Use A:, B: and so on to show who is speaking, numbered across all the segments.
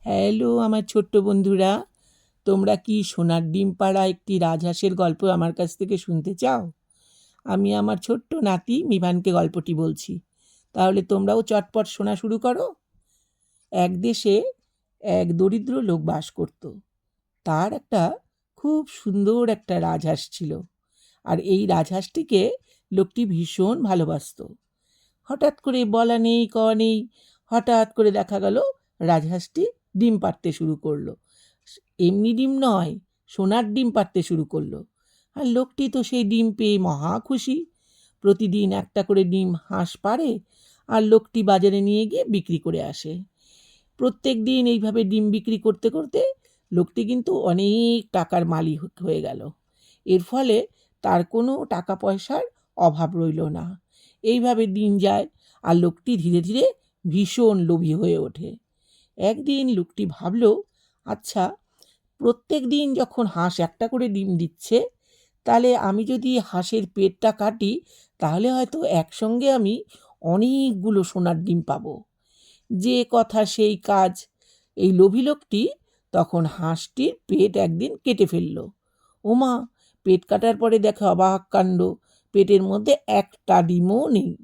A: Hello আমার ছোট্ট বন্ধুরা। তোমরা কি সোনার ডিম পাড়া একটি রাজহাঁসের গল্প আমার কাছ থেকে শুনতে চাও? আমি আমার ছোট্ট নাতি মিভানকে গল্পটি বলছি। তাহলে তোমরাও চটপট শোনা শুরু করো। এক দেশে এক দরিদ্র লোক বাস করত। তার একটা খুব সুন্দর একটা রাজহাঁস ছিল। আর এই রাজহাঁসটিকে লোকটি ভীষণ ভালোবাসতো। হঠাৎ করে বলা নেই, কওয়া নেই, হঠাৎ করে দেখা গেল রাজহাঁসটি ডিম পাড়তে শুরু করল। এমনি ডিম নয়, সোনার ডিম পাড়তে শুরু করল। আর লোকটি তো সেই ডিম পেয়ে মহা খুশি। প্রতিদিন একটা করে ডিম হাঁস পারে আর লোকটি বাজারে নিয়ে গিয়ে বিক্রি করে আসে। প্রত্যেক দিন এইভাবে ডিম বিক্রি করতে করতে লোকটি কিন্তু অনেক টাকার মালিক হয়ে গেল। এর ফলে তার কোনো টাকা পয়সার অভাব রইল না। এইভাবে দিন যায় আর লোকটি ধীরে ধীরে ভীষণ লোভী হয়ে ওঠে। একদিন লোকটি ভাবল আচ্ছা প্রত্যেক দিন যখন হাঁস একটা করে ডিম দিচ্ছে, তাহলে আমি যদি হাঁসের পেটটা কাটি, তাহলে হয়তো একসঙ্গে আমি অনেকগুলো সোনার ডিম পাবো। যে কথা সেই কাজ। এই লোভী লোকটি তখন হাঁসটির পেট একদিন কেটে ফেলল। ওমা, পেট কাটার পরে দেখে অবাক কাণ্ড, পেটের মধ্যে একটা ডিমও নেই।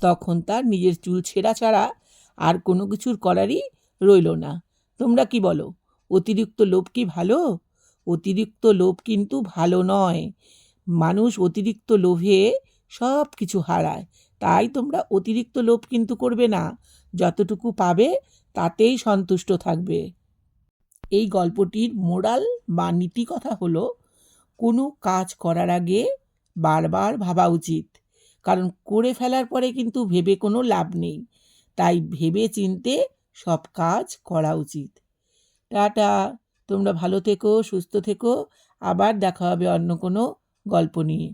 A: তখন তার নিজের চুল ছেঁড়া ছাড়া আর কোনো কিছুর করারই রইল না। তোমরা কি বলো, অতিরিক্ত লোভ কি ভালো? অতিরিক্ত লোভ কিন্তু ভালো নয়। মানুষ অতিরিক্ত লোভে সব কিছু হারায়। তাই তোমরা অতিরিক্ত লোভ কিন্তু করবে না। যতটুকু পাবে তাতেই সন্তুষ্ট থাকবে। এই গল্পটির মোরাল বা নীতি কথা হলো, কোনো কাজ করার আগে বারবার ভাবা উচিত। কারণ করে ফেলার পরে কিন্তু ভেবে কোনো লাভ নেই। তাই ভেবে চিনতে সব কাজ করা উচিত। টাটা, তোমরা ভালো থেকো, সুস্থ থেকো। আবার দেখা হবে অন্য কোনো গল্প নিয়ে।